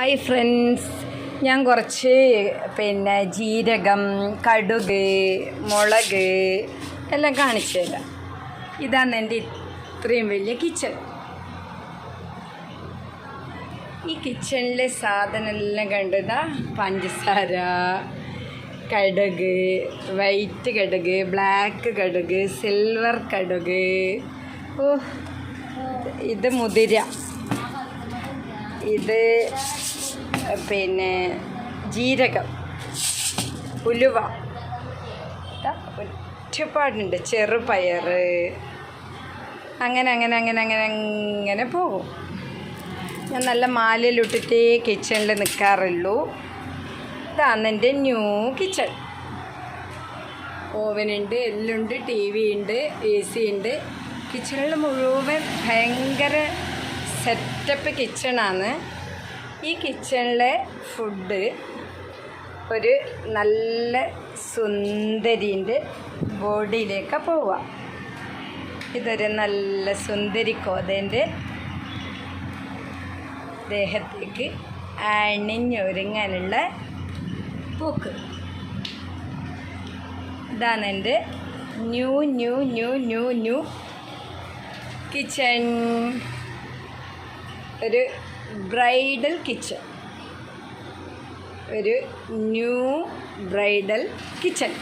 Hi friends ഞാൻ കുറച്ച് പിന്നെ ജീരകം കടുക് മുളക് എല്ലാം കാണിച്ചു തരാം. ഇതാണ് എന്റെ ഇത്രയും വലിയ കിച്ചൺ. ഈ കിച്ചണിലെ സാധനമെല്ലാം കണ്ടതാ പഞ്ചസാര കടുക് വൈറ്റ് കടുക് ബ്ലാക്ക് കടുക് സിൽവർ കടുക്. ഓ ഇത് മുതിര. ഇത് പിന്നെ ജീരകം ഉലുവ. ദാ ഒരുപാടുണ്ട്. ചെറുപയർ അങ്ങനെ അങ്ങനെ അങ്ങനെ അങ്ങനെ അങ്ങനെ പോകും. ഞാൻ നല്ല മാലയിലിട്ടിട്ടേ കിച്ചണിൽ നിൽക്കാറുള്ളൂ ഇതാണ് എന്റെ ന്യൂ കിച്ചൺ ഓവനുണ്ട് എല്ലുണ്ട് ടി വി ഉണ്ട് എ സി ഉണ്ട് കിച്ചണിൽ മുഴുവൻ ഭയങ്കര സെറ്റപ്പ് കിച്ചണാണ് ഈ കിച്ചണിലെ ഫുഡ് ഒരു നല്ല സുന്ദരിന്റെ ബോഡിയിലേക്ക് പോവുക. ഇതൊരു നല്ല സുന്ദരി കോതേന്റെ ദേഹത്തേക്ക് അണിഞ്ഞൊരുങ്ങാനുള്ള പൂക്ക് ഇതാണ് എന്റെ new new new new new kitchen. ഒരു ബ്രൈഡൽ കിച്ചൺ. ഒരു ന്യൂ ബ്രൈഡൽ കിച്ചൺ.